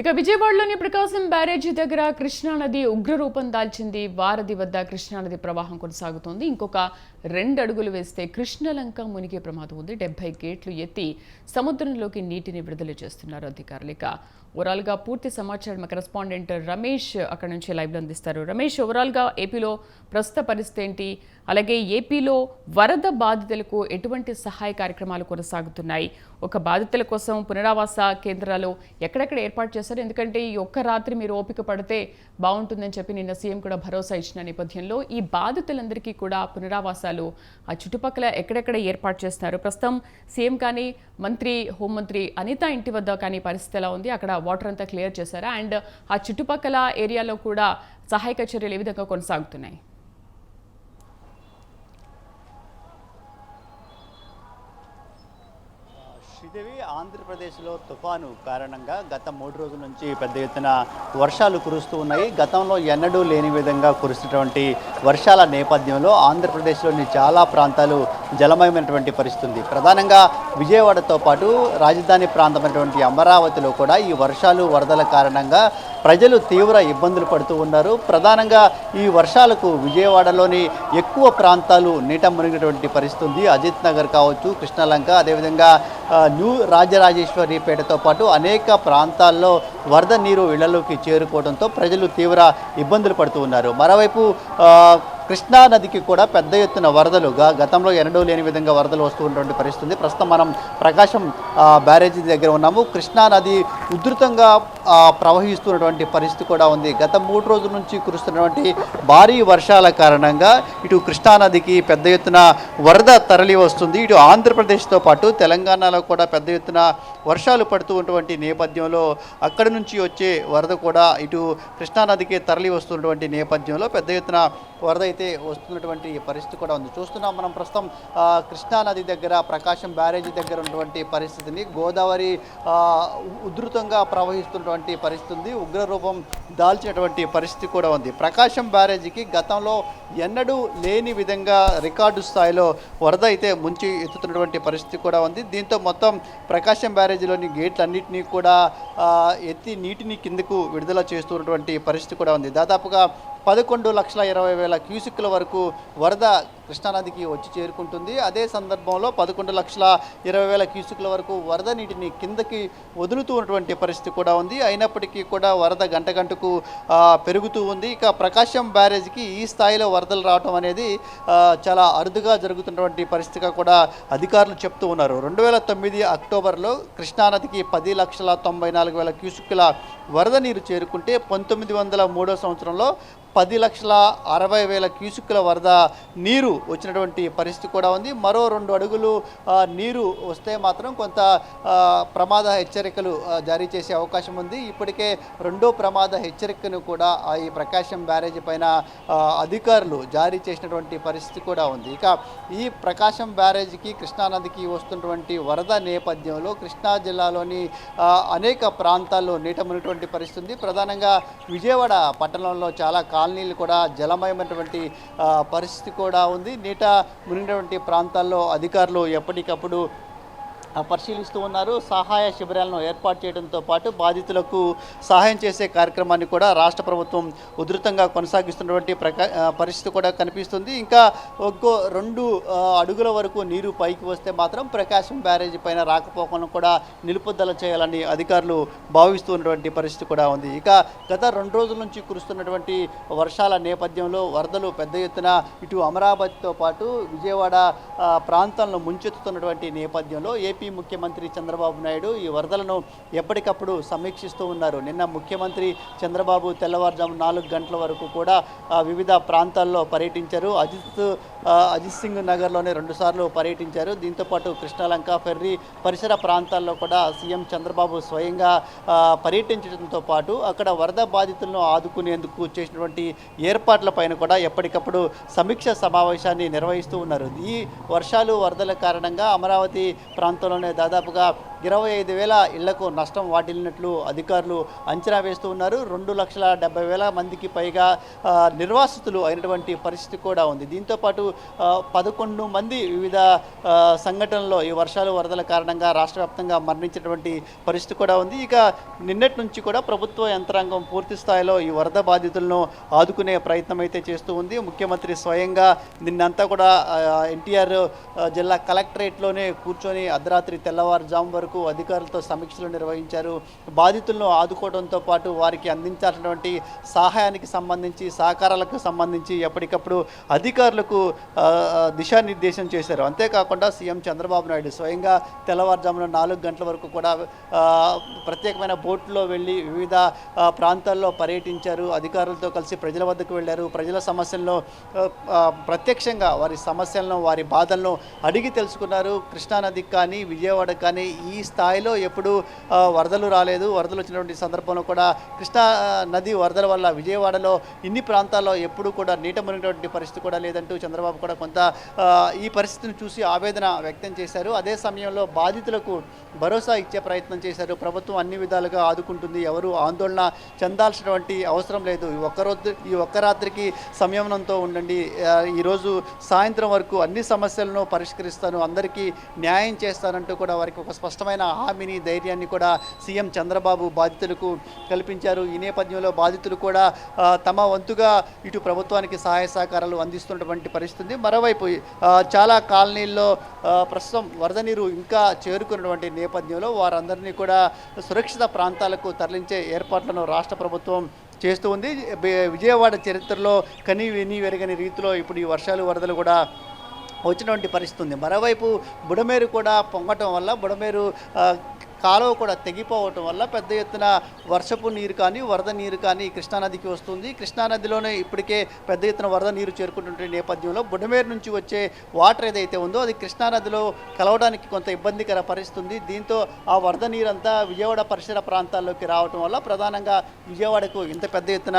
ఇక విజయవాడలోని ప్రకాశం బ్యారేజీ దగ్గర కృష్ణానది ఉగ్రరూపం దాల్చింది. వారధి వద్ద కృష్ణానది ప్రవాహం కొనసాగుతోంది. ఇంకొక రెండు అడుగులు వేస్తే కృష్ణలంక మునిగే ప్రమాదం ఉంది. డెబ్బై గేట్లు ఎత్తి సముద్రంలోకి నీటిని విడుదల చేస్తున్నారు అధికారులు. ఇక ఓవరాల్గా పూర్తి సమాచారం కరెస్పాండెంట్ రమేష్ అక్కడ నుంచి లైవ్లో అందిస్తారు. రమేష్ ఓవరాల్గా ఏపీలో ప్రస్తుత పరిస్థితి ఏంటి? అలాగే ఏపీలో వరద బాధితులకు ఎటువంటి సహాయ కార్యక్రమాలు కొనసాగుతున్నాయి? ఒక బాధితుల కోసం పునరావాస కేంద్రాలు ఎక్కడెక్కడ ఏర్పాటు చేశారు? ఎందుకంటే ఈ ఒక్క రాత్రి మీరు ఓపిక పడితే బాగుంటుందని చెప్పి నిన్న సీఎం కూడా భరోసా ఇచ్చిన నేపథ్యంలో ఈ బాధితులందరికీ కూడా పునరావాసాలు ఆ చుట్టుపక్కల ఎక్కడెక్కడ ఏర్పాటు చేస్తున్నారు? ప్రస్తుతం సీఎం కానీ మంత్రి హోంమంత్రి అనిత ఇంటి వద్ద కానీ పరిస్థితి ఎలా ఉంది? అక్కడ వాటర్ అంతా క్లియర్ చేశారా? అండ్ ఆ చుట్టుపక్కల ఏరియాలో కూడా సహాయక చర్యలు ఏ విధంగా కొనసాగుతున్నాయి? శ్రీదేవి ఆంధ్రప్రదేశ్లో తుఫాను కారణంగా గత మూడు రోజుల నుంచి పెద్ద ఎత్తున వర్షాలు కురుస్తూ ఉన్నాయి. గతంలో ఎన్నడూ లేని విధంగా కురుస్తున్నటువంటి వర్షాల నేపథ్యంలో ఆంధ్రప్రదేశ్లోని చాలా ప్రాంతాలు జలమయమైనటువంటి పరిస్థితి ఉంది ప్రధానంగా విజయవాడతో పాటు రాజధాని ప్రాంతమైనటువంటి అమరావతిలో కూడా ఈ వర్షాలు వరదల కారణంగా ప్రజలు తీవ్ర ఇబ్బందులు పడుతూ ఉన్నారు. ప్రధానంగా ఈ వర్షాలకు విజయవాడలోని ఎక్కువ ప్రాంతాలు నీట మునిగినటువంటి పరిస్థితి ఉంది అజిత్ నగర్ కావచ్చు కృష్ణలంక అదేవిధంగా న్యూ రాజరాజేశ్వరిపేటతో పాటు అనేక ప్రాంతాల్లో వరద నీరు ఇళ్ళలోకి చేరుకోవడంతో ప్రజలు తీవ్ర ఇబ్బందులు పడుతూ ఉన్నారు. మరోవైపు కృష్ణా నదికి కూడా పెద్ద ఎత్తున వరదలుగా గతంలో ఎన్నడూ లేని విధంగా వరదలు వస్తూ ఉన్నటువంటి పరిస్థితి ప్రస్తుతం మనం ప్రకాశం బ్యారేజీ దగ్గర ఉన్నాము. కృష్ణా నది ఉధృతంగా ప్రవహిస్తున్నటువంటి పరిస్థితి కూడా ఉంది. గత మూడు రోజుల నుంచి కురుస్తున్నటువంటి భారీ వర్షాల కారణంగా ఇటు కృష్ణా నదికి పెద్ద ఎత్తున వరద తరలి వస్తుంది. ఇటు ఆంధ్రప్రదేశ్తో పాటు తెలంగాణలో కూడా పెద్ద ఎత్తున వర్షాలు పడుతూ ఉన్నటువంటి నేపథ్యంలో అక్కడి నుంచి వచ్చే వరద కూడా ఇటు కృష్ణానదికి తరలి వస్తున్నటువంటి నేపథ్యంలో పెద్ద ఎత్తున వరద అయితే వస్తున్నటువంటి పరిస్థితి కూడా ఉంది. చూస్తున్నాం మనం ప్రస్తుతం కృష్ణానది కృష్ణా నది దగ్గర ప్రకాశం బ్యారేజీ దగ్గర ఉన్నటువంటి పరిస్థితిని. గోదావరి ఉ- ఉధృతంగా ప్రవహిస్తున్నటువంటి పరిస్థితి ఉంది. ఉగ్రరూపం దాల్చినటువంటి పరిస్థితి కూడా ఉంది. ప్రకాశం బ్యారేజీకి గతంలో ఎన్నడూ లేని విధంగా రికార్డు స్థాయిలో వరద అయితే ముంచి ఎత్తుతున్నటువంటి పరిస్థితి కూడా ఉంది. దీంతో మొత్తం ప్రకాశం బ్యారేజీలోని గేట్లన్నింటినీ కూడా ఎత్తి నీటిని కిందకు విడుదల చేస్తున్నటువంటి పరిస్థితి కూడా ఉంది. దాదాపుగా పదకొండు లక్షల ఇరవై వేల క్యూసిక్ల వరకు వరద కృష్ణానదికి వచ్చి చేరుకుంటుంది. అదే సందర్భంలో పదకొండు లక్షల ఇరవై వేల క్యూసిక్ల వరకు వరద నీటిని కిందకి వదులుతూ ఉన్నటువంటి పరిస్థితి కూడా ఉంది. అయినప్పటికీ కూడా వరద గంట గంటకు పెరుగుతూ ఉంది. ఇక ప్రకాశం బ్యారేజ్కి ఈ స్థాయిలో వరదలు రావటం అనేది చాలా అరుదుగా జరుగుతున్నటువంటి పరిస్థితిగా కూడా అధికారులు చెప్తూ ఉన్నారు. రెండు వేల తొమ్మిది అక్టోబర్లో కృష్ణానదికి పది లక్షల తొంభై నాలుగు వేల క్యూసిక్ల వరద నీరు చేరుకుంటే పంతొమ్మిది వందల మూడో సంవత్సరంలో పది లక్షల అరవై వేల క్యూసిక్ల వరద నీరు వచ్చినటువంటి పరిస్థితి కూడా ఉంది. మరో రెండు అడుగులు నీరు వస్తే మాత్రం కొంత ప్రమాద హెచ్చరికలు జారీ చేసే అవకాశం ఉంది. ఇప్పటికే రెండో ప్రమాద హెచ్చరికను కూడా ఈ ప్రకాశం బ్యారేజీ పైన అధికారులు జారీ చేసినటువంటి పరిస్థితి కూడా ఉంది. ఇక ఈ ప్రకాశం బ్యారేజీకి కృష్ణానదికి వస్తున్నటువంటి వరద నేపథ్యంలో కృష్ణా జిల్లాలోని అనేక ప్రాంతాల్లో నీట పరిస్థితి ఉంది. ప్రధానంగా విజయవాడ పట్టణంలో చాలా కాలనీలు కూడా జలమయమైనటువంటి పరిస్థితి కూడా ఉంది. నీట మునిగినటువంటి ప్రాంతాల్లో అధికారులు ఎప్పటికప్పుడు పరిశీలిస్తూ ఉన్నారు. సహాయ శిబిరాలను ఏర్పాటు చేయడంతో పాటు బాధితులకు సహాయం చేసే కార్యక్రమాన్ని కూడా రాష్ట్ర ప్రభుత్వం ఉధృతంగా కొనసాగిస్తున్నటువంటి ప్రకా పరిస్థితి కూడా కనిపిస్తుంది. ఇంకా ఒక్కో రెండు అడుగుల వరకు నీరు పైకి వస్తే మాత్రం ప్రకాశం బ్యారేజీ పైన రాకపోకలను కూడా నిలుపుదల చేయాలని అధికారులు భావిస్తున్నటువంటి పరిస్థితి కూడా ఉంది. ఇక గత రెండు రోజుల నుంచి కురుస్తున్నటువంటి వర్షాల నేపథ్యంలో వరదలు పెద్ద ఎత్తున ఇటు అమరావతితో పాటు విజయవాడ ప్రాంతంలో ప్రాంతాలను ముంచెత్తుతున్నటువంటి నేపథ్యంలో ఏపీ ముఖ్యమంత్రి చంద్రబాబు నాయుడు ఈ వరదలను ఎప్పటికప్పుడు సమీక్షిస్తూ ఉన్నారు. నిన్న ముఖ్యమంత్రి చంద్రబాబు తెల్లవారుజాము నాలుగు గంటల వరకు కూడా వివిధ ప్రాంతాల్లో పర్యటించారు. అజిత్ అజిత్ సింగ్ నగర్లోనే రెండుసార్లు పర్యటించారు. దీంతోపాటు కృష్ణలంక ఫెర్రీ పరిసర ప్రాంతాల్లో కూడా సీఎం చంద్రబాబు స్వయంగా పర్యటించడంతో పాటు అక్కడ వరద బాధితులను ఆదుకునేందుకు చేసినటువంటి ఏర్పాట్ల పైన కూడా ఎప్పటికప్పుడు సమీక్ష సమావేశాన్ని నిర్వహిస్తూ ఉన్నారు. ఈ వర్షాలు వరదల కారణంగా అమరావతి ప్రాంతంలోనే దాదాపుగా ఇరవై ఐదు వేల ఇళ్ళకు నష్టం వాటిల్లినట్లు అధికారులు అంచనా వేస్తూ ఉన్నారు. రెండు లక్షల డెబ్బై వేల మందికి పైగా నిర్వాసితులు అయినటువంటి పరిస్థితి కూడా ఉంది. దీంతోపాటు పదకొండు మంది వివిధ సంఘటనల్లో ఈ వర్షాలు వరదల కారణంగా రాష్ట్ర వ్యాప్తంగా మరణించినటువంటి పరిస్థితి కూడా ఉంది. ఇక నిన్నటి నుంచి కూడా ప్రభుత్వ యంత్రాంగం పూర్తి స్థాయిలో ఈ వరద బాధితులను ఆదుకునే ప్రయత్నం అయితే చేస్తూ ఉంది. ముఖ్యమంత్రి స్వయంగా నిన్నంతా కూడా ఎన్టీఆర్ జిల్లా కలెక్టరేట్లోనే కూర్చొని అర్ధరాత్రి తెల్లవారుజాము వరకు అధికారులతో సమీక్షలు నిర్వహించారు. బాధితులను ఆదుకోవడంతో పాటు వారికి అందించాల్సినటువంటి సహాయానికి సంబంధించి సహకారాలకు సంబంధించి ఎప్పటికప్పుడు అధికారులకు దిశానిర్దేశం చేశారు. అంతేకాకుండా సీఎం చంద్రబాబు నాయుడు స్వయంగా తెల్లవారుజామున నాలుగు గంటల వరకు కూడా ప్రత్యేకమైన బోట్లో వెళ్ళి వివిధ ప్రాంతాల్లో పర్యటించారు. అధికారులతో కలిసి ప్రజల వద్దకు వెళ్ళారు. ప్రజల సమస్యలను ప్రత్యక్షంగా వారి సమస్యలను వారి బాధలను అడిగి తెలుసుకున్నారు. కృష్ణానదికి కానీ విజయవాడకు కానీ ఈ స్థాయిలో ఎప్పుడు వరదలు రాలేదు. వరదలు వచ్చినటువంటి సందర్భంలో కూడా కృష్ణా నది వరదల వల్ల విజయవాడలో ఇన్ని ప్రాంతాల్లో ఎప్పుడు కూడా నీట మునిగినటువంటి పరిస్థితి కూడా లేదంటూ చంద్రబాబు కూడా కొంత ఈ పరిస్థితిని చూసి ఆవేదన వ్యక్తం చేశారు. అదే సమయంలో బాధితులకు భరోసా ఇచ్చే ప్రయత్నం చేశారు. ప్రభుత్వం అన్ని విధాలుగా ఆదుకుంటుంది. ఎవరు ఆందోళన చెందాల్సినటువంటి అవసరం లేదు. ఈ ఒక్క రోజు ఈ ఒక్క రాత్రికి సంయమనంతో ఉండండి. ఈరోజు సాయంత్రం వరకు అన్ని సమస్యలను పరిష్కరిస్తాను. అందరికీ న్యాయం చేస్తానంటూ కూడా వారికి ఒక స్పష్టమైన హామీని ధైర్యాన్ని కూడా సీఎం చంద్రబాబు బాధితులకు కల్పించారు. ఈ నేపథ్యంలో బాధితులు కూడా తమ వంతుగా ఇటు ప్రభుత్వానికి సహాయ సహకారాలు అందిస్తున్నటువంటి పరిస్థితి మరోవైపు చాలా కాలనీల్లో ప్రస్తుతం వరద నీరు ఇంకా చేరుకున్నటువంటి నేపథ్యంలో వారందరినీ కూడా సురక్షిత ప్రాంతాలకు తరలించే ఏర్పాట్లను రాష్ట్ర ప్రభుత్వం చేస్తూ ఉంది. విజయవాడ చరిత్రలో కని విని వెరగని రీతిలో ఇప్పుడు ఈ వర్షాలు వరదలు కూడా వచ్చినటువంటి పరిస్థితి ఉంది మరోవైపు బుడమేరు కూడా పొంగటం వల్ల బుడమేరు కాలువ కూడా తెగిపోవటం వల్ల పెద్ద ఎత్తున వర్షపు నీరు కానీ వరద నీరు కానీ కృష్ణానదికి వస్తుంది. కృష్ణానదిలోనే ఇప్పటికే పెద్ద ఎత్తున వరద నీరు చేరుకుంటున్న నేపథ్యంలో బుడమేరు నుంచి వచ్చే వాటర్ ఏదైతే ఉందో అది కృష్ణానదిలో కలవడానికి కొంత ఇబ్బందికర పరిస్థితి ఉంది దీంతో ఆ వరద నీరంతా విజయవాడ పరిసర ప్రాంతాల్లోకి రావటం వల్ల ప్రధానంగా విజయవాడకు ఇంత పెద్ద ఎత్తున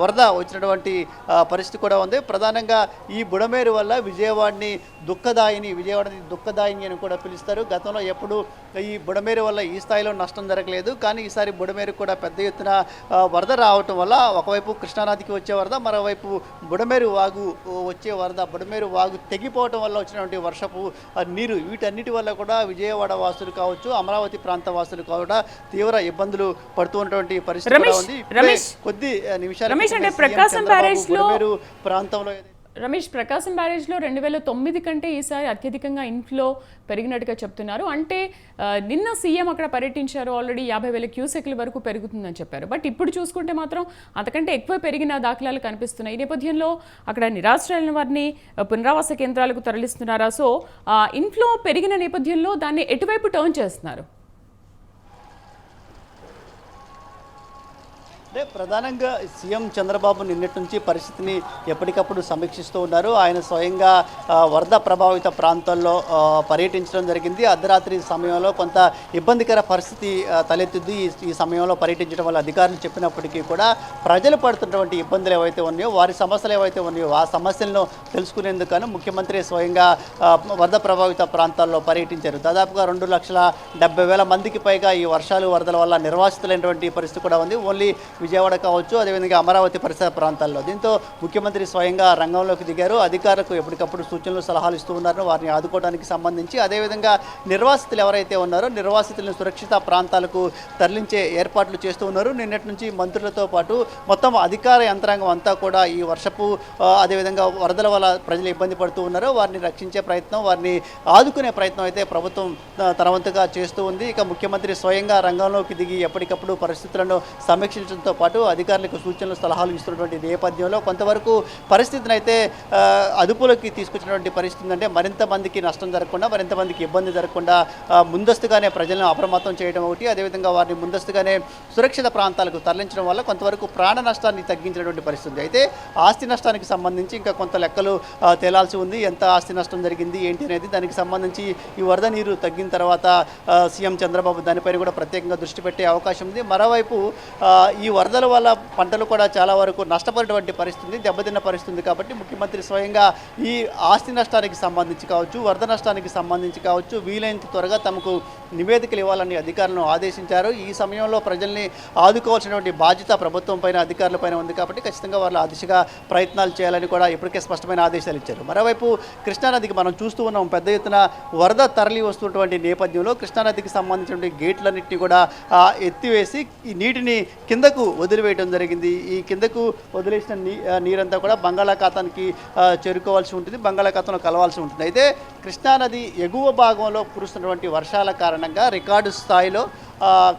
వరద వచ్చినటువంటి పరిస్థితి కూడా ఉంది. ప్రధానంగా ఈ బుడమేరు వల్ల విజయవాడని దుఃఖదాయిని విజయవాడని దుఃఖదాయిని అని కూడా పిలుస్తారు. గతంలో ఎప్పుడు ఈ బుడమేరు వల్ల ఈ స్థాయిలో నష్టం జరగలేదు కానీ ఈసారి బుడమేరు కూడా పెద్ద ఎత్తున వరద రావటం వల్ల ఒకవైపు కృష్ణానదికి వచ్చే వరద మరోవైపు బుడమేరు వాగు వచ్చే వరద బుడమేరు వాగు తెగిపోవటం వల్ల వచ్చినటువంటి వర్షపు నీరు వీటన్నిటి వల్ల కూడా విజయవాడ వాసులు కావచ్చు అమరావతి ప్రాంత వాసులు కూడా తీవ్ర ఇబ్బందులు పడుతున్నటువంటి పరిస్థితి ఉంది. కొద్ది నిమిషాల ప్రకాశం బుడమేరు ప్రాంతంలో రమేష్ ప్రకాశం బ్యారేజ్లో రెండు వేల తొమ్మిది కంటే ఈసారి అత్యధికంగా ఇన్ఫ్లో పెరిగినట్టుగా చెప్తున్నారు. అంటే నిన్న సీఎం అక్కడ పర్యటించారు. ఆల్రెడీ యాభై వేల క్యూసెక్ల వరకు పెరుగుతుందని చెప్పారు. బట్ ఇప్పుడు చూసుకుంటే మాత్రం అంతకంటే ఎక్కువ పెరిగిన దాఖలాలు కనిపిస్తున్నాయి. ఈ నేపథ్యంలో అక్కడ నిరాశ్రయులైన వారిని పునరావాస కేంద్రాలకు తరలిస్తున్నారా? సో ఇన్ఫ్లో పెరిగిన నేపథ్యంలో దాన్ని ఎటువైపు టర్న్ చేస్తున్నారు? అంటే ప్రధానంగా సీఎం చంద్రబాబు నిన్నటి నుంచి పరిస్థితిని ఎప్పటికప్పుడు సమీక్షిస్తూ ఉన్నారు. ఆయన స్వయంగా వరద ప్రభావిత ప్రాంతాల్లో పర్యటించడం జరిగింది. అర్ధరాత్రి సమయంలో కొంత ఇబ్బందికర పరిస్థితి ఆ, తలెత్తింది. ఈ- సమయంలో పర్యటించడం వల్ల అధికారులు చెప్పినప్పటికీ కూడా ప్రజలు పడుతున్నటువంటి ఇబ్బందులు ఏవైతే ఉన్నాయో వారి సమస్యలు ఏవైతే ఉన్నాయో ఆ సమస్యలను తెలుసుకునేందుకు ముఖ్యమంత్రి స్వయంగా వరద ప్రభావిత ప్రాంతాల్లో పర్యటించారు. దాదాపుగా రెండు లక్షల డెబ్బై వేల మందికి పైగా ఈ వర్షాలు వరదల వల్ల నిర్వాసితులైనటువంటి పరిస్థితి కూడా ఉంది. ఓన్లీ విజయవాడ కావచ్చు అదేవిధంగా అమరావతి పరిసర ప్రాంతాల్లో. దీంతో ముఖ్యమంత్రి స్వయంగా రంగంలోకి దిగారు. అధికారులకు ఎప్పటికప్పుడు సూచనలు సలహాలు ఇస్తూ ఉన్నారు. వారిని ఆదుకోవడానికి సంబంధించి అదేవిధంగా నిర్వాసితులు ఎవరైతే ఉన్నారో నిర్వాసితులను సురక్షిత ప్రాంతాలకు తరలించే ఏర్పాట్లు చేస్తూ ఉన్నారు. నిన్నటి నుంచి మంత్రులతో పాటు మొత్తం అధికార యంత్రాంగం అంతా కూడా ఈ వర్షపు అదేవిధంగా వరదల వల్ల ప్రజలు ఇబ్బంది పడుతూ ఉన్నారు. వారిని రక్షించే ప్రయత్నం వారిని ఆదుకునే ప్రయత్నం అయితే ప్రభుత్వం తనవంతుగా చేస్తూ ఉంది. ఇక ముఖ్యమంత్రి స్వయంగా రంగంలోకి దిగి ఎప్పటికప్పుడు పరిస్థితులను సమీక్షించడంతో పాటు అధికారులకు సూచనలు సలహాలు ఇస్తున్నటువంటి నేపథ్యంలో కొంతవరకు పరిస్థితిని అయితే అదుపులోకి తీసుకొచ్చినటువంటి పరిస్థితి అంటే మరింత మందికి నష్టం జరగకుండా మరింత మందికి ఇబ్బంది జరగకుండా ముందస్తుగానే ప్రజలను అప్రమత్తం చేయడం ఒకటి అదేవిధంగా వారిని ముందస్తుగానే సురక్షిత ప్రాంతాలకు తరలించడం వల్ల కొంతవరకు ప్రాణ నష్టాన్ని తగ్గించినటువంటి పరిస్థితి అయితే ఆస్తి నష్టానికి సంబంధించి ఇంకా కొంత లెక్కలు తేలాల్సి ఉంది. ఎంత ఆస్తి నష్టం జరిగింది ఏంటి అనేది దానికి సంబంధించి ఈ వరద నీరు తగ్గిన తర్వాత సీఎం చంద్రబాబు దానిపైన కూడా ప్రత్యేకంగా దృష్టి పెట్టే అవకాశం ఉంది. మరోవైపు ఈ వరదల వల్ల పంటలు కూడా చాలా వరకు నష్టపడేటువంటి పరిస్థితి దెబ్బతిన్న పరిస్థితి కాబట్టి ముఖ్యమంత్రి స్వయంగా ఈ ఆస్తి నష్టానికి సంబంధించి కావచ్చు వరద నష్టానికి సంబంధించి కావచ్చు వీలైనంత త్వరగా తమకు నివేదికలు ఇవ్వాలని అధికారులను ఆదేశించారు. ఈ సమయంలో ప్రజల్ని ఆదుకోవాల్సినటువంటి బాధ్యత ప్రభుత్వం పైన అధికారులపైన ఉంది కాబట్టి ఖచ్చితంగా వాళ్ళు ఆ దిశగా ప్రయత్నాలు చేయాలని కూడా ఇప్పటికే స్పష్టమైన ఆదేశాలు ఇచ్చారు. మరోవైపు కృష్ణానదికి మనం చూస్తూ ఉన్నాం పెద్ద ఎత్తున వరద తరలి వస్తున్నటువంటి నేపథ్యంలో కృష్ణానదికి సంబంధించినటువంటి గేట్లన్నింటినీ కూడా ఎత్తివేసి ఈ నీటిని కిందకు వదిలివేయడం జరిగింది. ఈ కిందకు వదిలేసిన నీ నీరంతా కూడా బంగాళాఖాతానికి చేరుకోవాల్సి ఉంటుంది. బంగాళాఖాతంలో కలవాల్సి ఉంటుంది. అయితే కృష్ణానది ఎగువ భాగంలో కురుస్తున్నటువంటి వర్షాల కారణంగా రికార్డు స్థాయిలో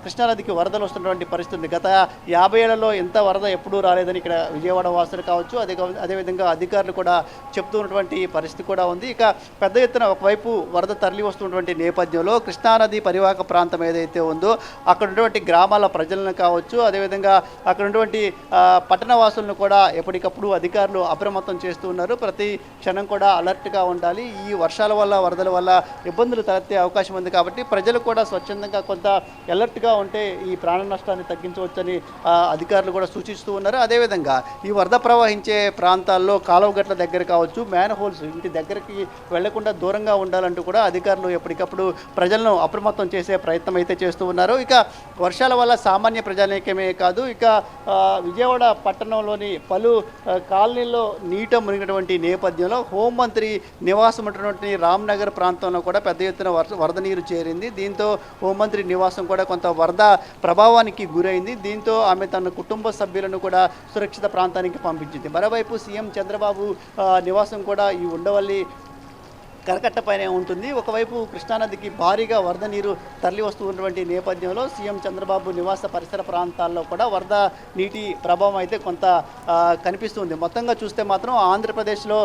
కృష్ణానదికి వరదలు వస్తున్నటువంటి పరిస్థితి ఉంది. గత యాభై ఏళ్ళలో ఎంత వరద ఎప్పుడూ రాలేదని ఇక్కడ విజయవాడ వాసులు కావచ్చు అదే అదేవిధంగా అధికారులు కూడా చెప్తూ ఉన్నటువంటి పరిస్థితి కూడా ఉంది. ఇక పెద్ద ఎత్తున ఒకవైపు వరద తరలి వస్తున్నటువంటి నేపథ్యంలో కృష్ణానది పరివాహక ప్రాంతం ఏదైతే ఉందో అక్కడ ఉన్నటువంటి గ్రామాల ప్రజలను కావచ్చు అదేవిధంగా అక్కడ ఉన్నటువంటి పట్టణ వాసులను కూడా ఎప్పటికప్పుడు అధికారులు అప్రమత్తం చేస్తూ ఉన్నారు. ప్రతి క్షణం కూడా అలర్ట్గా ఉండాలి. ఈ వర్షాల వల్ల వరదల వల్ల ఇబ్బందులు తలెత్తే అవకాశం ఉంది కాబట్టి ప్రజలు కూడా స్వచ్ఛందంగా కొంత అలర్ట్గా ఉంటే ఈ ప్రాణ నష్టాన్ని తగ్గించవచ్చని అధికారులు కూడా సూచిస్తూ ఉన్నారు. అదేవిధంగా ఈ వరద ప్రవహించే ప్రాంతాల్లో కాలువగట్ల దగ్గర కావచ్చు మ్యాన్ హోల్స్ ఇంటి దగ్గరికి వెళ్ళకుండా దూరంగా ఉండాలంటూ కూడా అధికారులు ఎప్పటికప్పుడు ప్రజలను అప్రమత్తం చేసే ప్రయత్నం అయితే చేస్తూ ఉన్నారు. ఇక వర్షాల వల్ల సామాన్య ప్రజానీకమే కాదు ఇక విజయవాడ పట్టణంలోని పలు కాలనీల్లో నీట మునిగినటువంటి నేపథ్యంలో హోంమంత్రి నివాసం ఉన్నటువంటి రామ్నగర్ ప్రాంతంలో కూడా పెద్ద ఎత్తున వరద వరద నీరు చేరింది. దీంతో హోంమంత్రి నివాసం కూడా కొంత వరద ప్రభావానికి గురైంది. దీంతో ఆమె తన కుటుంబ సభ్యులను కూడా సురక్షిత ప్రాంతానికి పంపించింది. మరోవైపు సీఎం చంద్రబాబు నివాసం కూడా ఈ ఉండవల్లి కరకట్టపైనే ఉంటుంది. ఒకవైపు కృష్ణానదికి భారీగా వరద నీరు తరలి వస్తున్నటువంటి నేపథ్యంలో సీఎం చంద్రబాబు నివాస పరిసర ప్రాంతాల్లో కూడా వరద నీటి ప్రభావం అయితే కొంత కనిపిస్తుంది. మొత్తంగా చూస్తే మాత్రం ఆంధ్రప్రదేశ్లో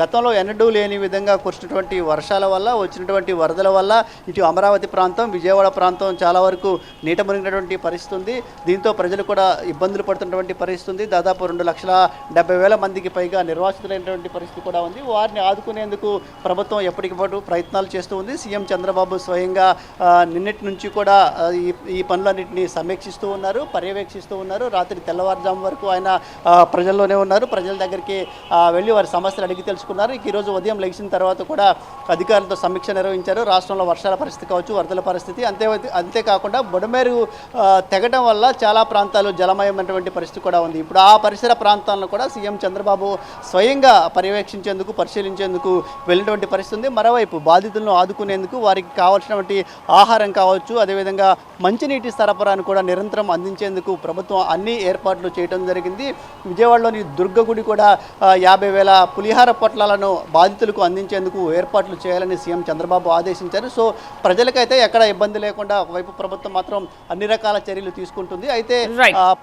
గతంలో ఎన్నడూ లేని విధంగా కురిసినటువంటి వర్షాల వల్ల వచ్చినటువంటి వరదల వల్ల ఇటు అమరావతి ప్రాంతం విజయవాడ ప్రాంతం చాలా వరకు నీట మునిగినటువంటి పరిస్థితి ఉంది. దీంతో ప్రజలు కూడా ఇబ్బందులు పడుతున్నటువంటి పరిస్థితి ఉంది. దాదాపు రెండు లక్షల డెబ్బై వేల మందికి పైగా నిర్వాసితులైనటువంటి పరిస్థితి కూడా ఉంది. వారిని ఆదుకునేందుకు ప్రభుత్వం ప్రభుత్వం ఎప్పటికప్పుడు ప్రయత్నాలు చేస్తూ ఉంది. సీఎం చంద్రబాబు స్వయంగా నిన్నటి నుంచి కూడా ఈ ఈ పనులన్నింటినీ సమీక్షిస్తూ ఉన్నారు పర్యవేక్షిస్తూ ఉన్నారు. రాత్రి తెల్లవారుజాము వరకు ఆయన ప్రజల్లోనే ఉన్నారు. ప్రజల దగ్గరికి వెళ్ళి వారి సమస్యలు అడిగి తెలుసుకున్నారు. ఈరోజు ఉదయం లెగిసిన తర్వాత కూడా అధికారులతో సమీక్ష నిర్వహించారు. రాష్ట్రంలో వర్షాల పరిస్థితి కావచ్చు వరదల పరిస్థితి అంతే అంతేకాకుండా బుడమేరు తెగటం తెగడం వల్ల చాలా ప్రాంతాలు జలమయమైనటువంటి పరిస్థితి కూడా ఉంది. ఇప్పుడు ఆ పరిసర ప్రాంతాలను కూడా సీఎం చంద్రబాబు స్వయంగా పర్యవేక్షించేందుకు పరిశీలించేందుకు వెళ్ళినటువంటి పరిస్థితి ఉంది మరోవైపు బాధితులను ఆదుకునేందుకు వారికి కావాల్సినటువంటి ఆహారం కావచ్చు అదేవిధంగా మంచినీటి సరఫరాను కూడా నిరంతరం అందించేందుకు ప్రభుత్వం అన్ని ఏర్పాట్లు చేయడం జరిగింది. విజయవాడలోని దుర్గగుడి కూడా యాభై వేల పులిహార పొట్లాలను బాధితులకు అందించేందుకు ఏర్పాట్లు చేయాలని సీఎం చంద్రబాబు ఆదేశించారు. సో ప్రజలకైతే ఎక్కడ ఇబ్బంది లేకుండా ఒకవైపు ప్రభుత్వం మాత్రం అన్ని రకాల చర్యలు తీసుకుంటుంది. అయితే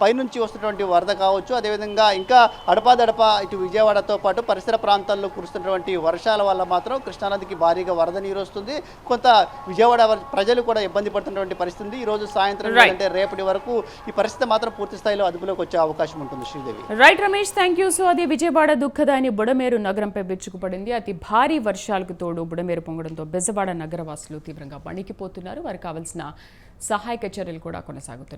పైనుంచి వస్తున్నటువంటి వరద కావచ్చు అదేవిధంగా ఇంకా అడపాదడప ఇటు విజయవాడతో పాటు పరిసర ప్రాంతాల్లో కురుస్తున్నటువంటి వర్షాల వల్ల మాత్రం కృష్ణానదికి భారీగా వరద నీరు వస్తుంది. కొంత విజయవాడ ప్రజలు కూడా ఇబ్బంది పడుతున్నటువంటి పరిస్థితి. ఈ రోజు సాయంత్రం. అంటే రేపటి వరకు ఈ పరిస్థితి మాత్రం పూర్తి స్థాయిలో అదుపులోకి వచ్చే అవకాశం ఉంటుంది Sridevi. Right Ramesh thank you so అది విజయవాడ దుఃఖదాని బుడమేరు నగరంపై విరుచుకుపడింది అతి భారీ వర్షాలకు తోడు బుడమేరు పొంగడంతో బెజవాడ నగరవాసులు తీవ్రంగా వణికిపోతున్నారు. వారికి కావాల్సిన సహాయక చర్యలు కూడా కొనసాగుతున్నాయి.